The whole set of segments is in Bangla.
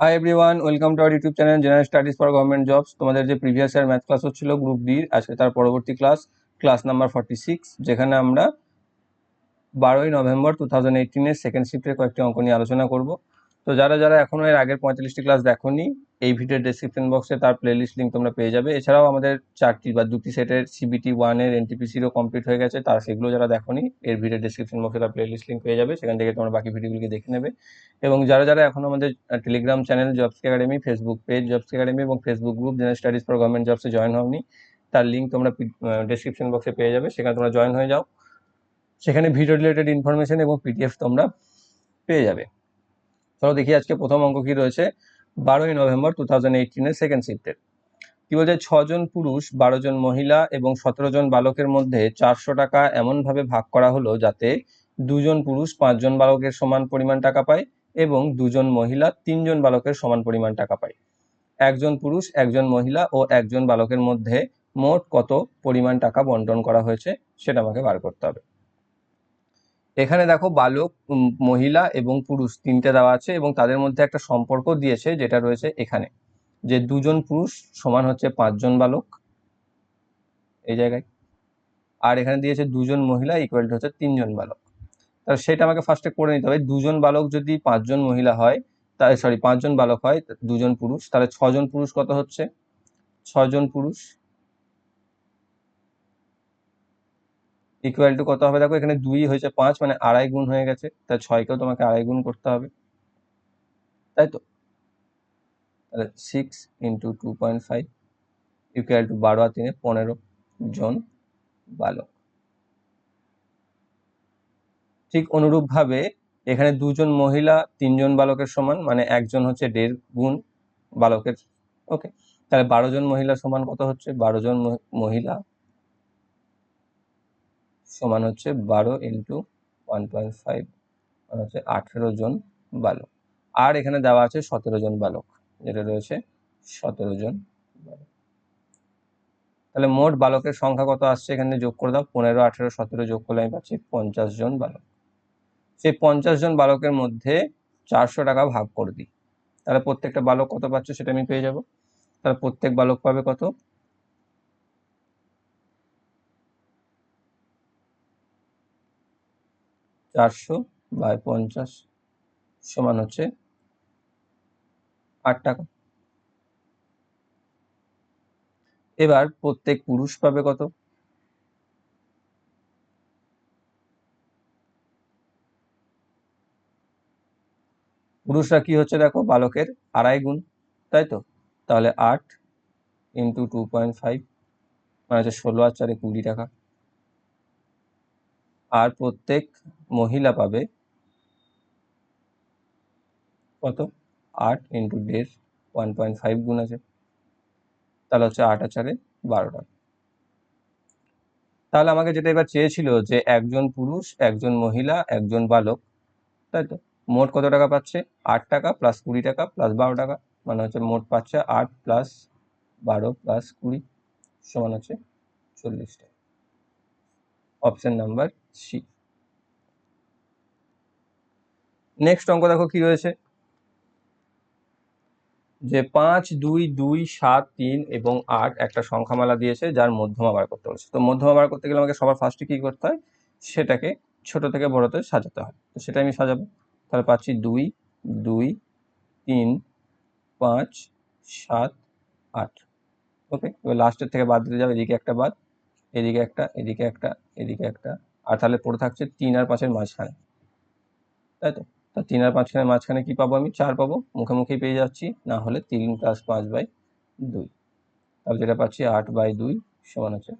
Hi everyone welcome to our YouTube channel general studies for government jobs তোমাদের যে প্রিভিয়াস ইয়ার ম্যাথ ক্লাস হচ্ছিল গ্রুপ ডির আজকে তার পরবর্তী class class number forty six যেখানে আমরা বারোই নভেম্বর টু থাউজেন্ড এইটিনের সেকেন্ড শিফটের কয়েকটি অঙ্ক নিয়ে আলোচনা করব। তো যারা যারা এখনও এর আগের পঁয়তাল্লিশটি ক্লাস দেখোনি এই ভিডিওর ডেসক্রিপশন বক্সে তার প্লেলিস্ট লিঙ্ক তোমরা পেয়ে যাবে। এছাড়াও আমাদের চারটি বা দুটি সেটের সিবিটি ওয়ানের এনটিপিসিরও কমপ্লিট হয়ে গেছে। তার সেগুলো যারা দেখোনি, এর ভিডিওর ডেসক্রিপশন বক্সে তার প্লেলিস্ট লিঙ্ক পেয়ে যাবে। সেখান থেকে তোমরা বাকি ভিডিওগুলিকে দেখে নেবে। এবং যারা যারা এখন আমাদের Telegram channel jobs academy Facebook page jobs academy এবং Facebook group general studies for government জবসে join হওনি, তার লিঙ্ক তোমরা ডেসক্রিপশন বক্সে পেয়ে যাবে। সেখানে তোমরা জয়েন হয়ে যাও। সেখানে ভিডিও রিলেটেড ইনফরমেশন এবং পিডিএফ তোমরা পেয়ে যাবে। চলো দেখি আজকে প্রথম অঙ্ক কি রয়েছে। বারোই নভেম্বর টু থাউজেন্ড এইটিনের সেকেন্ড শিফটের কি বলছে? ছজন পুরুষ, বারো জন মহিলা এবং সতেরো জন বালকের মধ্যে চারশো টাকা এমনভাবে ভাগ করা হলো যাতে দুজন পুরুষ পাঁচজন বালকের সমান পরিমাণ টাকা পায় এবং দুজন মহিলা তিনজন বালকের সমান পরিমাণ টাকা পায়। একজন পুরুষ, একজন মহিলা ও একজন বালকের মধ্যে মোট কত পরিমাণ টাকা বন্টন করা হয়েছে সেটা আমাকে বার করতে হবে। এখানে দেখো বালক মহিলা এবং পুরুষ তিনটে দেওয়া আছে এবং তাদের মধ্যে একটা সম্পর্ক দিয়েছে যেটা রয়েছে এখানে। যে দুজন পুরুষ সমান হচ্ছে পাঁচজন বালক। এই জায়গায়। আর এখানে দিয়েছে দুজন মহিলা ইকুয়াল হচ্ছে তিনজন বালক। তাহলে সেটা আমাকে ফার্স্টে করে নিতে হবে। দুজন বালক যদি পাঁচজন মহিলা হয় তাহলে সরি পাঁচজন বালক হয়, দুজন পুরুষ, তাহলে ছজন পুরুষ কত হচ্ছে? ছজন পুরুষ ইকুয়াল টু কত হবে? দেখো, এখানে দুই হয়েছে পাঁচ মানে আড়াই গুণ হয়ে গেছে। তাই ছয়কেও তোমাকে আড়াই গুণ করতে হবে। তাই তো? তাহলে six into two point five equal to বারো আর তিনে পনেরো জন বালক। ঠিক অনুরূপভাবে এখানে দুজন মহিলা, তিনজন বালকের সমান মানে একজন হচ্ছে দেড় গুণ বালকের। ওকে তাহলে বারো জন মহিলা সমান কত হচ্ছে? বারো জন মহি- মহিলা সমান হচ্ছে বারো ইন্টু ওয়ান পয়েন্ট ফাইভ মানে হচ্ছে আঠেরো জন বালক। আর এখানে দেওয়া আছে সতেরো জন বালক, যেটা রয়েছে সতেরো জন বালক। তাহলে মোট বালকের সংখ্যা কত আসছে এখানে যোগ করে দাও, পনেরো, আঠেরো, সতেরো যোগ করলে আমি পাচ্ছি পঞ্চাশ জন বালক। সেই পঞ্চাশ জন বালকের মধ্যে চারশো টাকা ভাগ করে দিই। তাহলে প্রত্যেকটা বালক কত পাচ্ছে সেটা আমি পেয়ে যাব। তাহলে প্রত্যেক বালক পাবে কত? চারশো বাই পঞ্চাশ সমান হচ্ছে আট টাকা। এবার প্রত্যেক পুরুষ পাবে কত? পুরুষরা কি হচ্ছে দেখো? বালকের আড়াই গুণ, তাই তো? তাহলে আট ইন্টু টু পয়েন্ট ফাইভ মানে হচ্ছে ষোলো আর চারে কুড়ি টাকা। আর প্রত্যেক মহিলা পাবে কত? আট ইন্টু দেড় ওয়ান পয়েন্ট ফাইভ গুণ আছে। তাহলে হচ্ছে আট আর চারে বারো টাকা। তাহলে আমাকে যেটা এবার চেয়েছিল যে একজন পুরুষ, একজন মহিলা, একজন বালক, তাই তো? মোট কত টাকা পাচ্ছে? আট টাকা প্লাস কুড়ি টাকা প্লাস বারো টাকা মানে হচ্ছে মোট পাচ্ছে আট প্লাস বারো প্লাস কুড়ি সমান হচ্ছে চল্লিশ টাকা। Option number C. নেক্সট অঙ্ক দেখো কি রয়েছে? যে পাঁচ, দুই দুই, সাত, তিন এবং আট একটা সংখ্যামালা দিয়েছে, যার মধ্যমা বার করতে বলেছে। তো মধ্যমা বার করতে গেলে আমাকে সবার ফার্স্টে কি করতে হয়? সেটাকে ছোট থেকে বড়তে সাজাতে হয়। তো সেটা আমি সাজাবো। তাহলে পাচ্ছি দুই দুই, তিন, পাঁচ, সাত, আট। ওকে এবার লাস্টের থেকে বাদ দিতে যাবে এদিকে একটা বাদ, এদিকে একটা এদিকে একটা এদিকে একটা আর তাহলে পড়ে থাকছে তিন আর পাঁচের মাঝখানে। তাই তো? তা তিন আর পাঁচখানে মাঝখানে কি পাবো আমি? চার পাবো। মুখে মুখেই পেয়ে যাচ্ছি। না হলে তিন প্লাস পাঁচ বাই দুই। তাহলে যেটা পাচ্ছি আট বাই দুই সমান হচ্ছে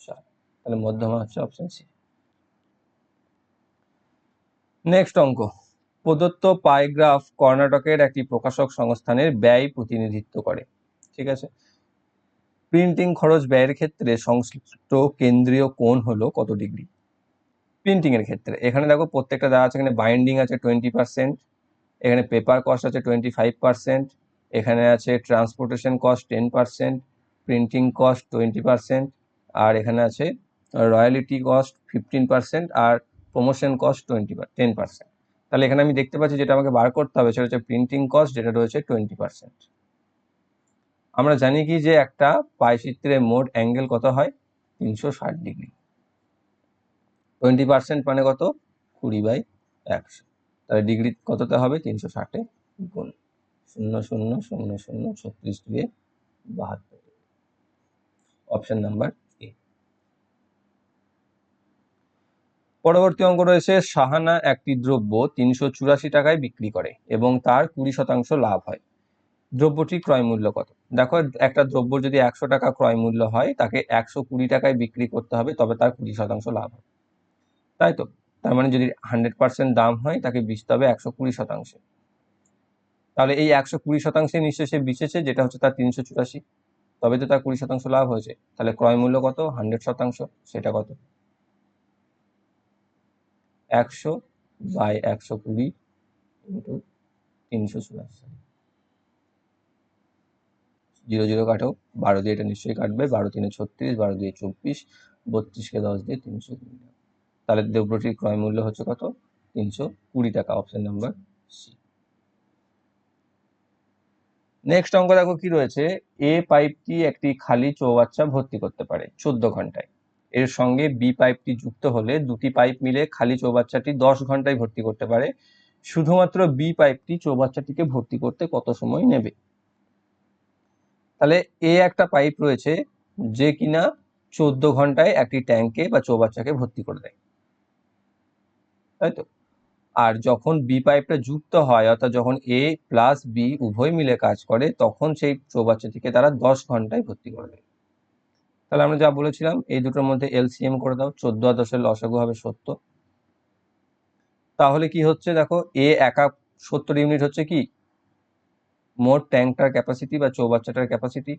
চার। তাহলে মধ্যমা হচ্ছে অপশন সি নেক্সট অঙ্ক। প্রদত্ত পাইগ্রাফ কর্ণাটকের একটি প্রকাশক সংস্থানের ব্যয় প্রতিনিধিত্ব করে। ঠিক আছে? প্রিন্টিং খরচ ব্যয়ের ক্ষেত্রে সংশ্লিষ্ট কেন্দ্রীয় কোণ হলো কত ডিগ্রি প্রিন্টিং এর ক্ষেত্রে। এখানে দেখো প্রত্যেকটা দেওয়া আছে, এখানে বাইন্ডিং আছে টোয়েন্টি পার্সেন্ট এখানে পেপার কস্ট আছে টোয়েন্টি ফাইভ পার্সেন্ট এখানে আছে transportation cost ten percent printing cost twenty percent আর এখানে আছে রয়্যালিটি কস্ট ফিফটিন পার্সেন্ট আর promotion cost twenty ten percent তাহলে এখানে আমি দেখতে পাচ্ছি যেটা আমাকে বার করতে হবে, সেটা হচ্ছে প্রিন্টিং কস্ট যেটা রয়েছে টোয়েন্টি পার্সেন্ট আমরা জানি কি যে একটা পায়চিত্রের মোট অ্যাঙ্গেল কত হয়? তিনশো ষাট ডিগ্রি। টোয়েন্টি পার্সেন্ট মানে কত? কুড়ি বাই একশো। তাহলে ডিগ্রি কততে হবে? তিনশো ষাটে গুণ শূন্য শূন্য শূন্য শূন্য ছত্রিশ দুয়ে বাহাত্তর। অপশন নাম্বার এ পরবর্তী অঙ্ক রয়েছে, সাহানা একটি দ্রব্য তিনশো চুরাশি টাকায় বিক্রি করে এবং তার কুড়ি শতাংশ লাভ হয়। দ্রব্যটি ক্রয় মূল্য কত? দেখো, একটা দ্রব্য যদি একশো টাকা ক্রয় মূল্য হয়, তাকে একশো কুড়ি টাকায় বিক্রি করতে হবে, তবে তার কুড়ি শতাংশ লাভ হবে তাই তো? তার মানে যদি হান্ড্রেড পার্সেন্ট দাম হয়, তাকে বিচতে হবে একশো কুড়ি শতাংশে। তাহলে এই একশো কুড়ি শতাংশে নিশ্চয়ই সে বিচেছে, যেটা হচ্ছে তার তিনশো চুরাশি। তবে তো তার কুড়ি শতাংশ লাভ হয়েছে। তাহলে ক্রয় মূল্য কত? হান্ড্রেড শতাংশ, সেটা কত? একশো বাই একশো কুড়ি ইন্টু তিনশো চুরাশি। জিরো জিরো কাটো, বারো দিয়ে এটা নিশ্চয়ই কাটবে। বারো তিনে ছত্রিশ, বারো দিয়ে চব্বিশ, বত্রিশকে দশ দিয়ে তিনশো কুড়ি। তাহলে দ্রব্যটির ক্রয় মূল্য হচ্ছে কত? তিনশো কুড়ি টাকা অপশন নাম্বার সি নেক্সট অঙ্ক দেখো কি রয়েছে? এ পাইপটি একটি খালি চৌবাচ্চা ভর্তি করতে পারে চোদ্দ ঘন্টায়। এর সঙ্গে বি পাইপটি যুক্ত হলে দুটি পাইপ মিলে খালি চৌবাচ্চাটি দশ ঘন্টায় ভর্তি করতে পারে। শুধুমাত্র বি পাইপটি চৌবাচ্চাটিকে ভর্তি করতে কত সময় নেবে? তাহলে এ একটা পাইপ রয়েছে যে কিনা চোদ্দ ঘন্টায় একটি ট্যাঙ্কে বা চৌবাচ্চাকে ভর্তি করে দেয়। তাই তো আর যখন বি পাইপটা যুক্ত হয়, অর্থাৎ যখন এ প্লাস বি উভয় মিলে কাজ করে, তখন সেই চৌবাচ্চাটিকে তারা দশ ঘন্টায় ভর্তি করে দেয়। তাহলে আমরা যা বলেছিলাম, এই দুটোর মধ্যে এলসিএম করে দাও, চোদ্দ দশের লসাগু হবে সত্তর তাহলে কি হচ্ছে দেখো এ একা সত্তর ইউনিট হচ্ছে কি? মোট ট্যাঙ্কটার ক্যাপাসিটি বা চৌবাচ্চাটার ক্যাপাসিটি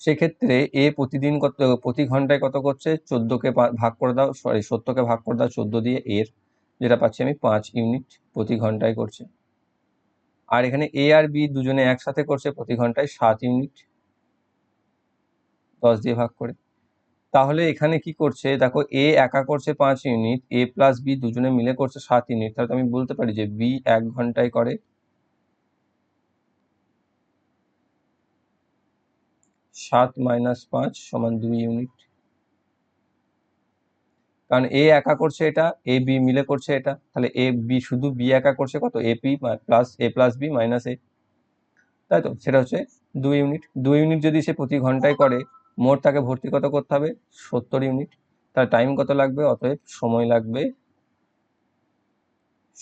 সেক্ষেত্রে এ প্রতিদিন কত, প্রতি ঘন্টায় কত করছে? চোদ্দোকে ভাগ করে দাও সরি সত্তরকে ভাগ করে দাও, চোদ্দ দিয়ে এর, যেটা পাচ্ছি আমি পাঁচ ইউনিট প্রতি ঘন্টায় করছে। আর এখানে এ আর বি দুজনে একসাথে করছে, প্রতি ঘন্টায় সাত ইউনিট। দশ দিয়ে ভাগ করে। তাহলে এখানে কি করছে? দেখো, এ একা করছে পাঁচ ইউনিট, এ প্লাস বি দুজনে মিলে করছে সাত ইউনিট। তাহলে আমি বলতে পারি যে বি এক ঘন্টায় করে। সাত মাইনাস পাঁচ সমান দুই ইউনিট। কারণ এ একা করছে এটা, এ বি মিলে করছে এটা, তাহলে এ বি শুধু বি একা করছে কত? A P plus A plus B minus A. তাই তো? সেটা হচ্ছে দুই ইউনিট। দুই ইউনিট যদি সে প্রতি ঘন্টায় করে, মোট তাকে ভর্তি কত করতে হবে? সত্তর ইউনিট। তার টাইম কত লাগবে? অতএব সময় লাগবে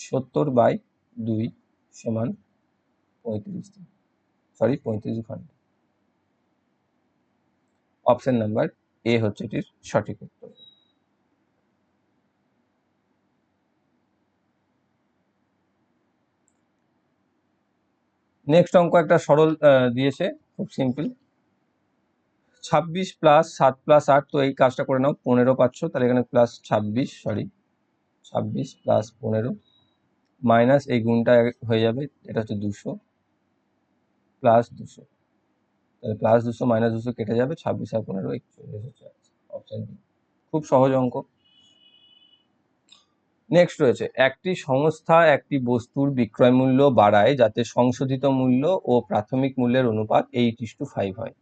সত্তর বাই দুই সমান পঁয়ত্রিশ। সরি, পঁয়ত্রিশ ঘণ্টা। অপশন নাম্বার এ হচ্ছে এটির সঠিক উত্তর। নেক্সট অঙ্ক একটা সরল দিয়েছে, খুব সিম্পল ছাব্বিশ প্লাস সাত প্লাস আট, তো এই কাজটা করে নাও, পনেরো পাচ্ছ, তাহলে এখানে প্লাস ছাব্বিশ সরি ছাব্বিশ প্লাস পনেরো মাইনাস এই গুণটা হয়ে যাবে, এটা হচ্ছে দুশো প্লাস দুশো। তাহলে প্লাস দুশো মাইনাস দুশো কেটে যাবে, ছাব্বিশ আর পনেরো, একচল্লিশ হচ্ছে অপশান ডি খুব সহজ অঙ্ক। নেক্সট রয়েছে, একটি সংস্থা একটি বস্তুর বিক্রয় মূল্য বাড়ায় যাতে সংশোধিত মূল্য ও প্রাথমিক মূল্যের অনুপাত এইট ইস টু ফাইভ হয়।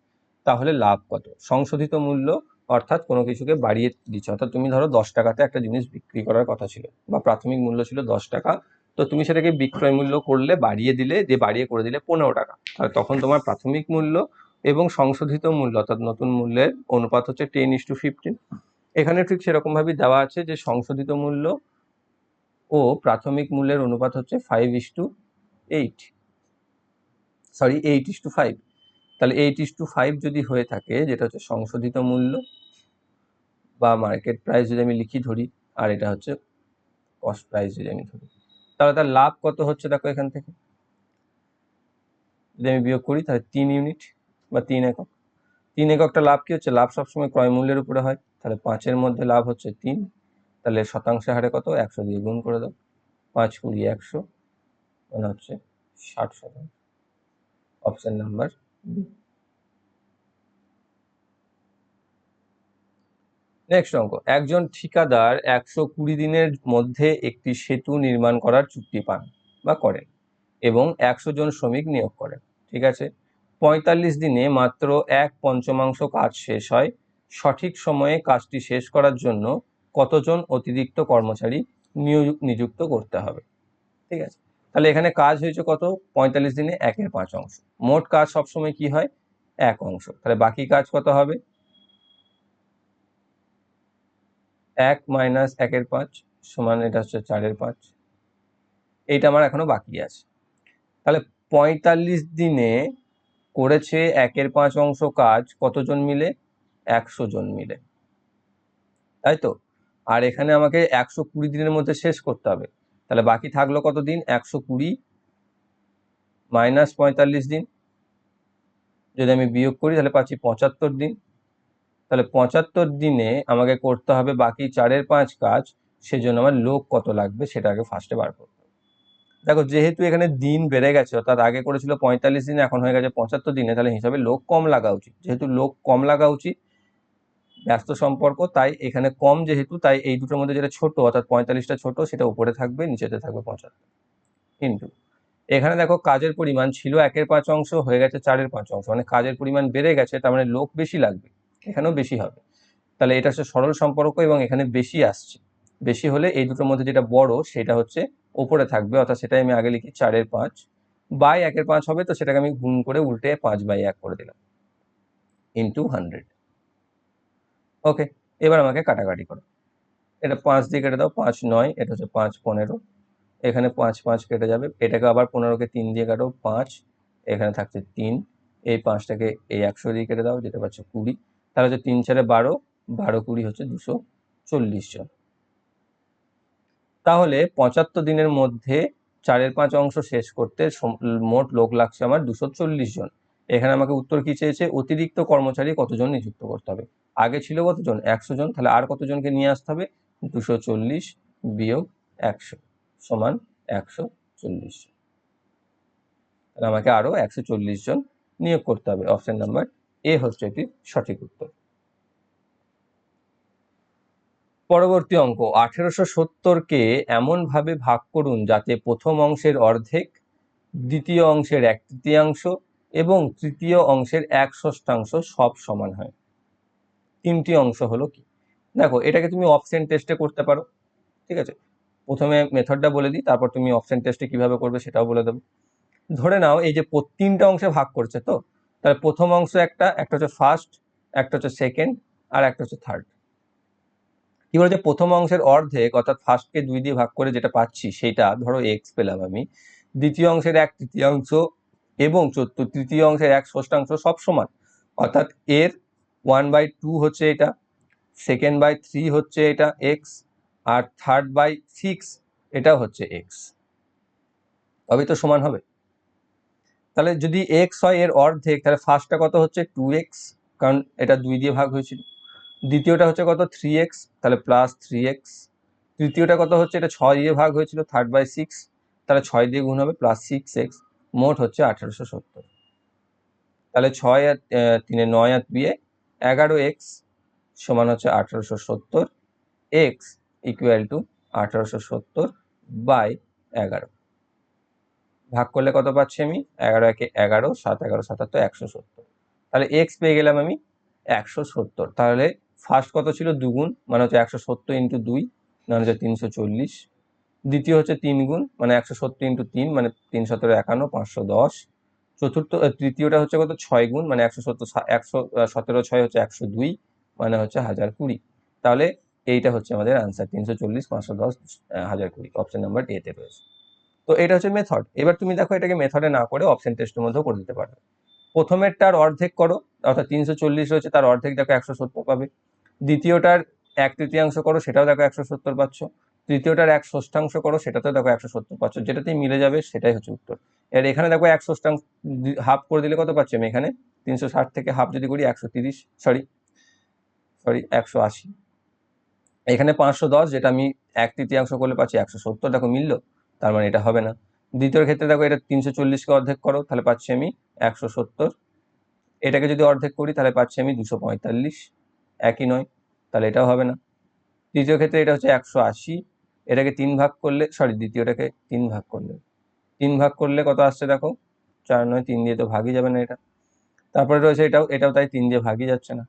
তাহলে লাভ কত? সংশোধিত মূল্য অর্থাৎ কোনো কিছুকে বাড়িয়ে দিচ্ছে। অর্থাৎ তুমি ধরো দশ টাকাতে একটা জিনিস বিক্রি করার কথা ছিল বা প্রাথমিক মূল্য ছিল দশ টাকা, তো তুমি সেটাকে বিক্রয় মূল্য করলে, বাড়িয়ে দিলে, দিয়ে বাড়িয়ে করে দিলে পনেরো টাকা। তাহলে তখন তোমার প্রাথমিক মূল্য এবং সংশোধিত মূল্য, অর্থাৎ নতুন মূল্যের অনুপাত হচ্ছে টেন ইস টু ফিফটিন এখানে ঠিক সেরকমভাবেই দেওয়া আছে যে সংশোধিত মূল্য ও প্রাথমিক মূল্যের অনুপাত হচ্ছে five is to eight sorry eight is to five তাহলে এইট ইস টু ফাইভ যদি হয়ে থাকে, যেটা হচ্ছে সংশোধিত মূল্য বা মার্কেট প্রাইস যদি আমি লিখি ধরি, আর এটা হচ্ছে কস্ট প্রাইস যদি আমি ধরি। তাহলে তার লাভ কত হচ্ছে দেখো এখান থেকে। যদি আমি বিয়োগ করি, তাহলে তিন ইউনিট বা তিন একক। তিন এককটা লাভ কি হচ্ছে? লাভ সবসময় ক্রয় মূল্যের উপরে হয়। তাহলে পাঁচের মধ্যে লাভ হচ্ছে তিন। তাহলে শতাংশ হারে কত? একশো দিয়ে গুণ করে দাও। পাঁচ কুড়ি একশো মানে হচ্ছে ষাট শতাংশ। Option number B. নেক্সট অঙ্ক। একজন ঠিকাদার একশো কুড়ি দিনের মধ্যে একটি সেতু নির্মাণ করার চুক্তি পান বা করেন এবং একশো জন শ্রমিক নিয়োগ করেন। ঠিক আছে? পঁয়তাল্লিশ দিনে মাত্র এক পঞ্চমাংশ কাজ শেষ হয়। সঠিক সময়ে কাজটি শেষ করার জন্য কতজন অতিরিক্ত কর্মচারী নিয়োগ নিযুক্ত করতে হবে? ঠিক আছে? তাহলে এখানে কাজ হয়েছে কত? পঁয়তাল্লিশ দিনে একের পাঁচ অংশ। মোট কাজ সবসময় কি হয়? এক অংশ। তাহলে বাকি কাজ কত হবে? এক মাইনাস একের পাঁচ সমান এটা হচ্ছে চারের পাঁচ। এইটা আমার এখনও বাকি আছে। তাহলে পঁয়তাল্লিশ দিনে করেছে একের পাঁচ অংশ কাজ কতজন মিলে? একশো জন মিলে। তাই তো? আর এখানে আমাকে একশো কুড়ি দিনের মধ্যে শেষ করতে হবে। তাহলে বাকি থাকল কত দিন একশো কুড়ি মাইনাস পঁয়তাল্লিশ দিন। যদি আমি বিয়োগ করি, তাহলে পাচ্ছি পঁচাত্তর দিন। তাহলে পঁচাত্তর দিনে আমাকে করতে হবে বাকি চারের পাঁচ কাজ, সেজন্য আমার লোক কত লাগবে সেটা আগে ফার্স্টে বার করতে দেখো, যেহেতু এখানে দিন বেড়ে গেছে, অর্থাৎ আগে করেছিল পঁয়তাল্লিশ দিন, এখন হয়ে গেছে পঁচাত্তর দিনে, তাহলে হিসাবে লোক কম লাগা উচিত। যেহেতু লোক কম লাগা উচিত, ব্যস্ত সম্পর্ক, তাই এখানে কম যেহেতু, তাই এই দুটোর মধ্যে যেটা ছোট, অর্থাৎ পঁয়তাল্লিশটা ছোট, সেটা উপরে থাকবে, নিচেতে থাকবে পঁচাত্তর। কিন্তু এখানে দেখো, কাজের পরিমাণ ছিল একের পাঁচ অংশ, হয়ে গেছে চারের পাঁচ অংশ মানে কাজের পরিমাণ বেড়ে গেছে, তার মানে লোক বেশি লাগবে, এখানেও বেশি হবে। তাহলে এটা হচ্ছে সরল সম্পর্ক এবং এখানে বেশি আসছে। বেশি হলে এই দুটোর মধ্যে যেটা বড় সেটা হচ্ছে ওপরে থাকবে, অর্থাৎ সেটাই আমি আগে লিখি চারের পাঁচ। বাই একের পাঁচ হবে, তো সেটাকে আমি গুণ করে উল্টে পাঁচ বাই এক করে দিলাম। ইন্টু হান্ড্রেড ওকে এবার আমাকে কাটাকাটি করো। এটা পাঁচ দিয়ে কেটে দাও, পাঁচ নয়, এটা হচ্ছে পাঁচ পনেরো। এখানে পাঁচ পাঁচ কেটে যাবে, এটাকে আবার পনেরোকে তিন দিয়ে কাটো, পাঁচ। এখানে থাকছে তিন। এই পাঁচটাকে এই একশো দিয়ে কেটে দাও যেতে পারছে কুড়ি। তাহলে হচ্ছে তিন চারে বারো বারো কুড়ি হচ্ছে দুশো চল্লিশ জন। তাহলে পঁচাত্তর দিনের মধ্যে চারের পাঁচ অংশ শেষ করতে মোট লোক লাগছে আমার দুশো চল্লিশ জন। এখানে আমাকে উত্তর কি চেয়েছে? অতিরিক্ত কর্মচারী কতজন নিযুক্ত করতে হবে? আগে ছিল কতজন? একশো জন। তাহলে আর কতজনকে নিয়ে আসতে হবে? দুশো চল্লিশ বিয়োগ একশো সমান একশো চল্লিশ তাহলে আমাকে আরও একশো চল্লিশ জন নিয়োগ করতে হবে। অপশন নাম্বার এ হচ্ছে এটির সঠিক উত্তর। পরবর্তী অঙ্ক, আঠেরোশো সত্তরকে এমনভাবে ভাগ করুন যাতে প্রথম অংশের অর্ধেক, দ্বিতীয় অংশের এক তৃতীয়াংশ এবং তৃতীয় অংশের এক ষষ্ঠাংশ সব সমান হয়। তিনটি অংশ হলো কি? দেখো, এটাকে তুমি অপশন টেস্টে করতে পারো, ঠিক আছে? প্রথমে মেথডটা বলে দিই, তারপর তুমি অপশন টেস্টে কীভাবে করবে সেটাও বলে দেবো। ধরে নাও, এই যে তিনটা অংশে ভাগ করছে তো, তাহলে প্রথম অংশ একটা একটা হচ্ছে ফার্স্ট একটা হচ্ছে সেকেন্ড আর একটা হচ্ছে থার্ড কি বলছে প্রথম অংশের অর্ধেক, অর্থাৎ ফার্স্টকে দুই দিয়ে ভাগ করে যেটা পাচ্ছি সেটা ধরো এক্স পেলাম আমি। দ্বিতীয় অংশের এক তৃতীয়াংশ এবং চতুর্থ, তৃতীয় অংশের এক ষষ্ঠাংশ সব সমান। অর্থাৎ এর ওয়ান বাই টু হচ্ছে এটা সেকেন্ড বাই থ্রি হচ্ছে এটা এক্স আর থার্ড বাই সিক্স এটা হচ্ছে এক্স তবে তো সমান হবে। তাহলে যদি এক্স হয় এর অর্ধেক, তাহলে ফার্স্টটা কত হচ্ছে? টু এক্স কারণ এটা দুই দিয়ে ভাগ হয়েছিল। দ্বিতীয়টা হচ্ছে কত? থ্রি এক্স তাহলে প্লাস থ্রি এক্স তৃতীয়টা কত হচ্ছে? এটা ছয় দিয়ে ভাগ হয়েছিল থার্ড বাই সিক্স তাহলে ছয় দিয়ে গুণ হবে প্লাস সিক্স এক্স মোট হচ্ছে আঠারোশো সত্তর। তাহলে ছয় আর তিনে নয় আর দুয়ে এগারো এক্স সমান হচ্ছে আঠারোশো সত্তর এক্স ইকুয়াল টু আঠারোশো সত্তর বাই এগারো। ভাগ করলে কত পাচ্ছি আমি? এগারো একে এগারো, সাত এগারো, সাতাত্তর, একশো সত্তর। তাহলে এক্স পেয়ে গেলাম আমি একশো সত্তর। তাহলে ফার্স্ট কত ছিল? দুগুণ মানে হচ্ছে একশো সত্তর ইন্টু দুই মানে হচ্ছে তিনশো চল্লিশ। দ্বিতীয় হচ্ছে তিন গুণ মানে একশো সত্তর ইন্টু তিন মানে তিন সতেরো একান্ন, পাঁচশো দশ। চতুর্থ তৃতীয়টা হচ্ছে কত? ছয় গুণ মানে একশো সত্তর একশো সতেরো ছয় হচ্ছে একশো দুই মানে হচ্ছে হাজার কুড়ি। তাহলে এইটা হচ্ছে আমাদের আনসার তিনশো চল্লিশ, পাঁচশো দশ হাজার কুড়ি। অপশন নাম্বার এতে রয়েছে। তো এটা হচ্ছে মেথড এবার তুমি দেখো এটাকে মেথডে না করে অপশন টেস্টের মধ্যেও করে দিতে পারবে। প্রথমেরটার অর্ধেক করো, অর্থাৎ তিনশো চল্লিশ রয়েছে, তার অর্ধেক দেখো একশো সত্তর পাবে। দ্বিতীয়টার এক তৃতীয়াংশ করো, সেটাও দেখো একশো সত্তর পাচ্ছ। তৃতীয়টার এক ষষ্ঠাংশ করো, সেটাতেও দেখো একশো সত্তর পাচ্ছ। যেটাতেই মিলে যাবে, সেটাই হচ্ছে উত্তর। এর এখানে দেখো এক ষষ্ঠাংশ হাফ করে দিলে কত পাচ্ছি আমি এখানে? তিনশো ষাট থেকে হাফ যদি করি, একশো তিরিশ সরি সরি একশো আশি। এখানে পাঁচশো দশ, যেটা আমি এক তৃতীয়াংশ করলে পাচ্ছি একশো সত্তর, দেখো মিললো, তার মানে এটা হবে না। দ্বিতীয় ক্ষেত্রে দেখো এটা তিনশো চল্লিশকে অর্ধেক করো, তাহলে পাচ্ছি আমি একশো সত্তর। এটাকে যদি অর্ধেক করি, তাহলে পাচ্ছি আমি দুশো পঁয়তাল্লিশ। একই নয়, তাহলে এটাও হবে না। তৃতীয় ক্ষেত্রে এটা হচ্ছে একশো আশি, এটাকে তিন ভাগ করলে সরি দ্বিতীয়টাকে তিন ভাগ করলে। তিন ভাগ করলে কত আসছে দেখো? চার নয়, তিন দিয়ে তো ভাগই যাবে না এটা। তারপরে রয়েছে এটাও এটাও তাই তিন দিয়ে ভাগই যাচ্ছে না।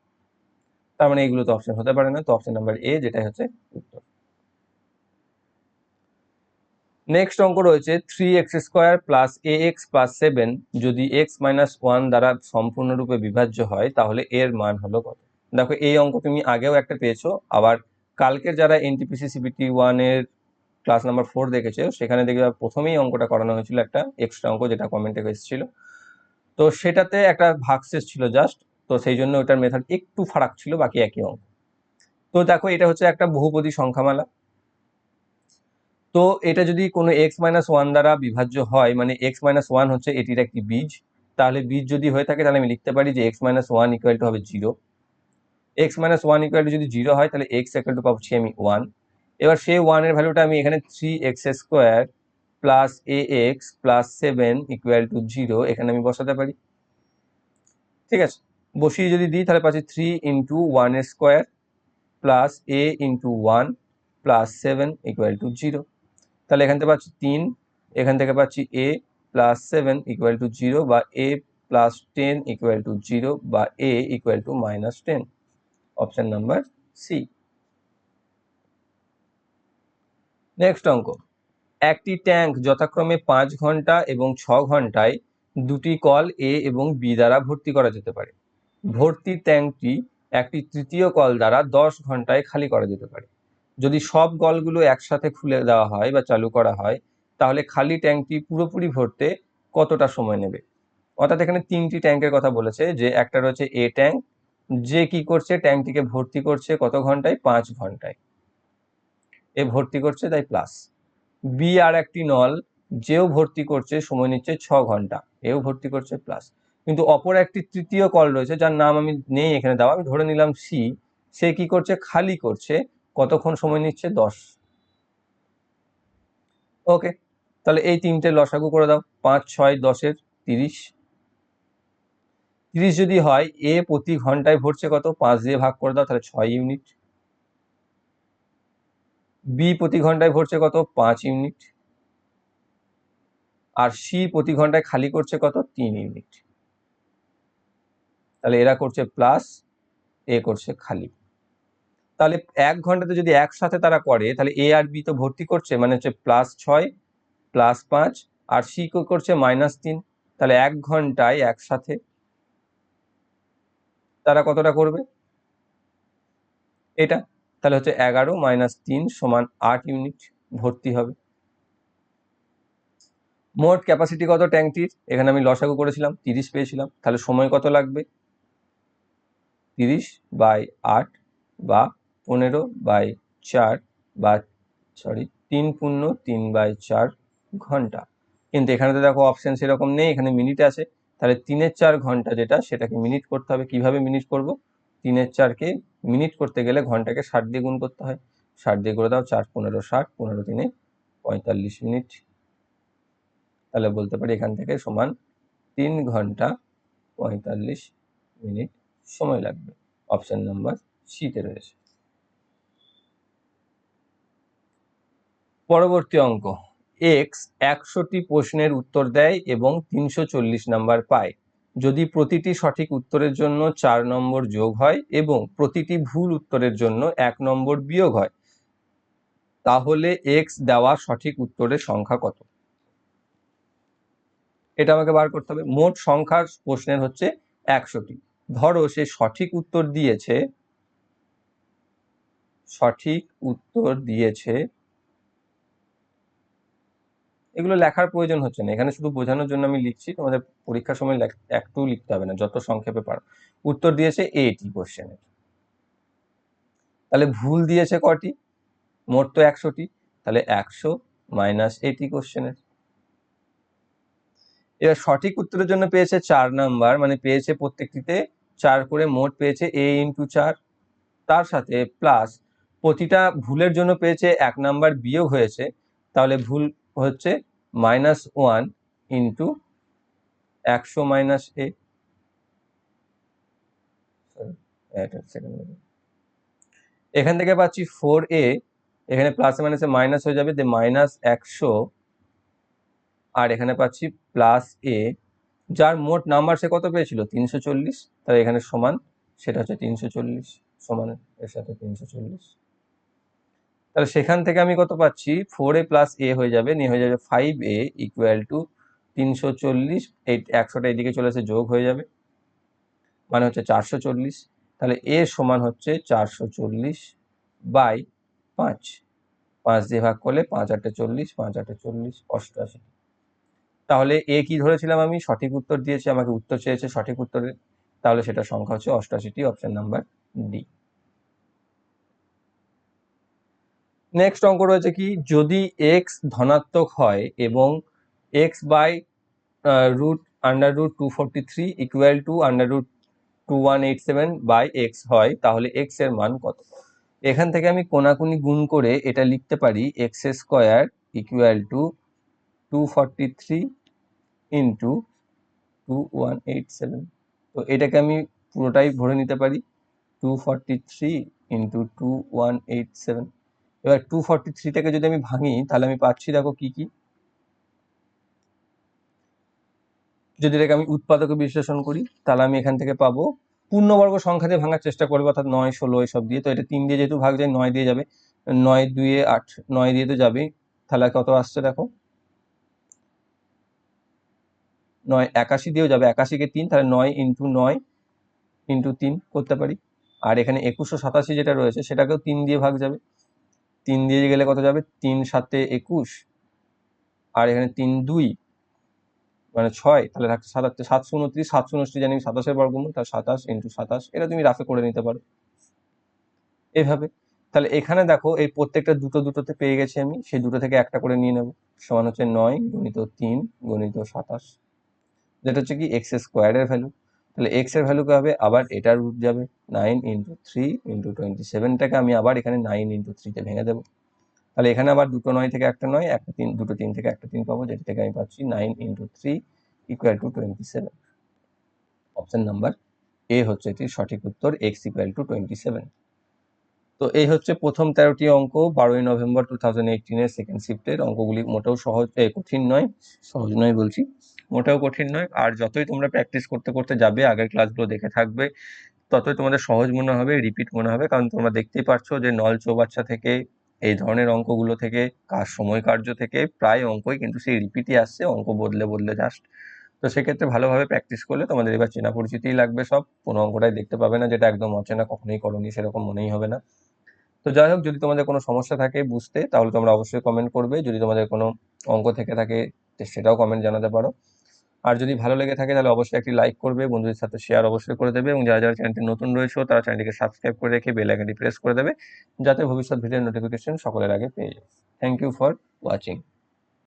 তার মানে এগুলো তো অপশন হতে পারে না, তো অপশন নাম্বার এ যেটাই হচ্ছে উত্তর। নেক্সট অঙ্ক রয়েছে three x square plus a x plus seven যদি এক্স মাইনাস ওয়ান দ্বারা সম্পূর্ণরূপে বিভাজ্য হয়, তাহলে এর মান হলো কত? দেখো, এই অঙ্ক তুমি আগেও একটা পেয়েছ, আবার কালকের যারা এনটিপিসি সিবিটি ওয়ানের ক্লাস নাম্বার ফোর দেখেছে, সেখানে দেখবে প্রথমেই অঙ্কটা করানো হয়েছিল একটা এক্সট্রা অঙ্ক যেটা কমেন্টে এসেছিল। তো সেটাতে একটা ভাগশেষ ছিল জাস্ট তো সেই জন্য ওটার মেথড একটু ফারাক ছিল, বাকি একই অঙ্ক। তো দেখো, এটা হচ্ছে একটা বহুপদী সংখ্যামালা। তো এটা যদি কোনো এক্স মাইনাস ওয়ান দ্বারা বিভাজ্য হয় মানে এক্স মাইনাস ওয়ান হচ্ছে এটির একটি বীজ, তাহলে বীজ যদি হয়ে থাকে, তাহলে আমি লিখতে পারি যে x minus one equal to হবে zero x minus one equal to যদি জিরো হয়, তাহলে এক্স ইকুয়াল টু পাচ্ছি আমি ওয়ান এবার সেই ওয়ানের ভ্যালুটা আমি এখানে three x square plus a x plus seven equal to zero এখানে আমি বসাতে পারি। ঠিক আছে? বসিয়ে যদি দিই, তাহলে পাচ্ছি three into one square plus a into one plus seven equal to zero তাহলে এখান থেকে পাচ্ছি তিন, এখান থেকে পাচ্ছি a plus seven equal to zero বা a plus ten equal to zero বা a equal to minus ten option number C. Next অঙ্ক। একটি ট্যাঙ্ক যথাক্রমে পাঁচ ঘণ্টা এবং ছ ঘন্টায় দুটি কল এ এবং বি দ্বারা ভর্তি করা যেতে পারে। ভর্তি ট্যাঙ্কটি একটি তৃতীয় কল দ্বারা দশ ঘন্টায় খালি করা যেতে পারে। যদি সব কলগুলো একসাথে খুলে দেওয়া হয় বা চালু করা হয়, তাহলে খালি ট্যাঙ্কটি পুরোপুরি ভরতে কতটা সময় নেবে? অর্থাৎ এখানে তিনটি ট্যাঙ্কের কথা বলেছে যে একটা রয়েছে এ ট্যাঙ্ক যে কি করছে ট্যাঙ্কটিকে ভর্তি করছে কত ঘন্টায়? পাঁচ ঘন্টায়। এ ভর্তি করছে তাই প্লাস বি আর একটি নল যেও ভর্তি করছে সময় নিচ্ছে ছ ঘণ্টা, এও ভর্তি করছে প্লাস কিন্তু অপর একটি তৃতীয় কল রয়েছে, যার নাম আমি নেই এখানে দেওয়া, আমি ধরে নিলাম সি সে কি করছে? খালি করছে, কতক্ষণ সময় নিচ্ছে? দশ। ওকে তাহলে এই তিনটে লসাগু করে দাও, পাঁচ, ছয়, দশের তিরিশ। তিরিশ যদি হয়, এ প্রতি ঘন্টায় ভরছে কত? পাঁচ দিয়ে ভাগ করে দাও, তাহলে ছয় ইউনিট। বি প্রতি ঘন্টায় ভরছে কত? পাঁচ ইউনিট। আর সি প্রতি ঘন্টায় খালি করছে কত? তিন ইউনিট। তাহলে এরা করছে প্লাস, এ করছে খালি। তাহলে এক ঘন্টাতে যদি একসাথে তারা করে, তাহলে এ আর বি তো ভর্তি করছে মানে হচ্ছে প্লাস ছয়, প্লাস পাঁচ, আর সি করছে মাইনাস তিন। তাহলে এক ঘন্টায় একসাথে তারা কতটা করবে? এটা? তাহলে হচ্ছে এগারো মাইনাস তিন সমান আট ইউনিট ভর্তি হবে। মোট ক্যাপাসিটি কত ট্যাঙ্কটির এখানে আমি লসাগু করেছিলাম, তিরিশ পেয়েছিলাম। তাহলে সময় কত লাগবে? তিরিশ বাই আট বা পনেরো বাই চার বা সরি তিন পূর্ণ তিন বাই চার ঘণ্টা। কিন্তু এখানে তো দেখো অপশান সেরকম নেই, এখানে মিনিট আছে। তাহলে তিনের চার ঘণ্টা যেটা সেটাকে মিনিট করতে হবে। কীভাবে মিনিট করব? তিনের চারকে মিনিট করতে গেলে ঘন্টাকে ষাট দিয়ে গুণ করতে হয়। ষাট দিয়ে করে দাও চার, পনেরো, ষাট, পনেরো তিনে পঁয়তাল্লিশ মিনিট তাহলে বলতে পারি এখান থেকে সমান তিন ঘণ্টা পঁয়তাল্লিশ মিনিট সময় লাগবে। অপশান নাম্বার সিতে রয়েছে। পরবর্তী অঙ্ক। এক্স একশোটি প্রশ্নের উত্তর দেয় এবং তিনশো চল্লিশ নাম্বার পায়। যদি প্রতিটি সঠিক উত্তরের জন্য চার নম্বর যোগ হয় এবং প্রতিটি ভুল উত্তরের জন্য এক নম্বর বিয়োগ হয়, তাহলে এক্স দেওয়া সঠিক উত্তরের সংখ্যা কত? এটা আমাকে বার করতে হবে। মোট সংখ্যার প্রশ্নের হচ্ছে একশোটি। ধরো সে সঠিক উত্তর দিয়েছে, সঠিক উত্তর দিয়েছে এগুলো লেখার প্রয়োজন হচ্ছে না। এখানে শুধু বোঝানোর জন্য আমি লিখছি, তোমাদের পরীক্ষার সময় একটু লিখতে হবে না, যত সংক্ষেপে পারো। উত্তর দিয়েছে এটি কোশ্চেনের তাহলে ভুল দিয়েছে কটি? মোট তো একশোটি, তাহলে একশো মাইনাস এটি কোশ্চেনের এবার সঠিক উত্তরের জন্য পেয়েছে চার নাম্বার মানে পেয়েছে প্রত্যেকটিতে চার করে মোট পেয়েছে এ ইন্টু চার। তার সাথে প্লাস প্রতিটা ভুলের জন্য পেয়েছে এক নাম্বার বিয়োগ হয়েছে, তাহলে ভুল হচ্ছে মাইনাস ওয়ান ইন্টু একশো মাইনাস এ এখান থেকে পাচ্ছি ফোর এ এখানে প্লাস মাইনাসে মাইনাস হয়ে যাবে যে মাইনাস একশো, আর এখানে পাচ্ছি প্লাস এ যার মোট নাম্বার সে কত পেয়েছিল? তিনশো চল্লিশ। তাহলে এখানে সমান, সেটা হচ্ছে তিনশো চল্লিশ, সমান এর সাথে তিনশো চল্লিশ। তাহলে সেখান থেকে আমি কত পাচ্ছি? ফোর এ প্লাস এ হয়ে যাবে, নিয়ে হয়ে যাবে ফাইভ এ ইকুয়াল টু তিনশো চল্লিশ, এই একশোটা এদিকে চলে এসে যোগ হয়ে যাবে। মানে হচ্ছে চারশো চল্লিশ। তাহলে এ সমান হচ্ছে চারশো চল্লিশ বাই পাঁচ। পাঁচ দিয়ে ভাগ করলে পাঁচ আটে চল্লিশ, পাঁচ আটে চল্লিশ, অষ্টআশি। তাহলে এ কি ধরেছিলাম আমি? সঠিক উত্তর দিয়েছি, আমাকে উত্তর চেয়েছে সঠিক উত্তরের তাহলে সেটা সংখ্যা হচ্ছে অষ্টআশিটি অপশন নাম্বার ডি নেক্সট অঙ্ক রয়েছে কি? যদি এক্স ধনাত্মক হয় এবং x by root under root two forty three equal to under root two one eight seven by x হয়, তাহলে এক্সের মান কত? এখান থেকে আমি কোনাকুনি গুণ করে এটা লিখতে পারি x square equal to two forty three into two one eight seven তো এটাকে আমি পুরোটাই ভরে নিতে পারি two forty three into two one eight seven এবার টু ফর্টি থ্রিটাকে যদি আমি ভাঙি, তাহলে আমি পাচ্ছি দেখো কি কি? যদি এটাকে আমি উৎপাদকে বিশ্লেষণ করি, তাহলে আমি এখান থেকে পাবো পূর্ণবর্গ সংখ্যা দিয়ে ভাঙার চেষ্টা করব, অর্থাৎ নয়, ষোলো এসব দিয়ে। তো এটা তিন দিয়ে যেহেতু ভাগ যায়, নয় দিয়ে যাবে। নয় দুয়ে আট, নয় দিয়ে তো যাবেই। তাহলে কত আসছে দেখো? নয়, একাশি দিয়েও যাবে। একাশিকে তিন, তাহলে নয় ইন্টু নয় ইন্টু তিন করতে পারি। আর এখানে একুশশো সাতাশি যেটা রয়েছে, সেটাকেও তিন দিয়ে ভাগ যাবে। তিন দিয়ে গেলে কত যাবে? তিন সাতে একুশ। আর এখানে তিন দুই মানে ছয়, তাহলে থাকছে সাতাশ উনত্রিশ, সাতশো উনত্রিশ জানি সাতাশের বর্গমূল তার সাতাশ ইন্টু সাতাশ। এটা তুমি রাফে করে নিতে পারো। এভাবে। তাহলে এখানে দেখো, এই প্রত্যেকটা দুটো দুটোতে পেয়ে গেছি আমি। সেই দুটো থেকে একটা করে নিয়ে নেব। সমান হচ্ছে নয় গণিত তিন গণিত সাতাশ। যেটা হচ্ছে কি, এক্স স্কোয়ারের ভ্যালু। তাহলে এক্সের ভ্যালু হবে আবার এটার রুট যাবে nine into three into twenty সেভেনটাকে আমি আবার এখানে নাইন ইন্টু থ্রিতে ভেঙে দেবো। তাহলে এখানে আবার দুটো নয় থেকে একটা নয়, একটা তিন, দুটো তিন থেকে একটা তিন পাবো, যেটা থেকে আমি পাচ্ছি nine into three equal to twenty seven option number A হচ্ছে এটির সঠিক উত্তর x equal to twenty seven তো এই হচ্ছে প্রথম তেরোটি অঙ্ক, বারোই নভেম্বর টু থাউজেন্ড এইটিনের সেকেন্ড শিফটের অঙ্কগুলি মোটেও সহজ কঠিন নয়, সহজ নয় বলছি। মোটেও কঠিন নয়। আর যতই তোমরা প্র্যাকটিস করতে করতে যাবে, আগের ক্লাসগুলো দেখে থাকবে, ততই তোমাদের সহজ মনে হবে রিপিট মনে হবে। কারণ তোমরা দেখতেই পারছ যে নল চৌবাচ্চা থেকে, এই ধরনের অঙ্কগুলো থেকে, কার সময় কার্য থেকে, প্রায় অঙ্কই কিন্তু সেই রিপিটই আসছে, অঙ্ক বদলে বদলে জাস্ট তো সেক্ষেত্রে ভালোভাবে প্র্যাকটিস করলে তোমাদের এবার চেনা পরিচিতিই লাগবে সব। কোনো অঙ্কটাই দেখতে পাবে না, যেটা একদম অচেনা, কখনোই করনি, সেরকম মনেই হবে না। তো যাই হোক, যদি তোমাদের কোনো সমস্যা থাকে বুঝতে, তাহলে তোমরা অবশ্যই কমেন্ট করবে। যদি তোমাদের কোনো অঙ্ক থেকে থাকে, সেটাও কমেন্ট জানাতে পারো। আর যদি ভালো লেগে থাকে তাহলে অবশ্যই একটি লাইক করবে, বন্ধুদের সাথে শেয়ার অবশ্যই করে দেবে এবং যারা যারা চ্যানেলটি নতুন রয়েছে তারা চ্যানেলটিকে সাবস্ক্রাইব করে রেখে বেল আইকনটি প্রেস করে দেবে, যাতে ভবিষ্যৎ ভিডিও নোটিফিকেশন সকলের আগে পেয়ে যায়। Thank you for watching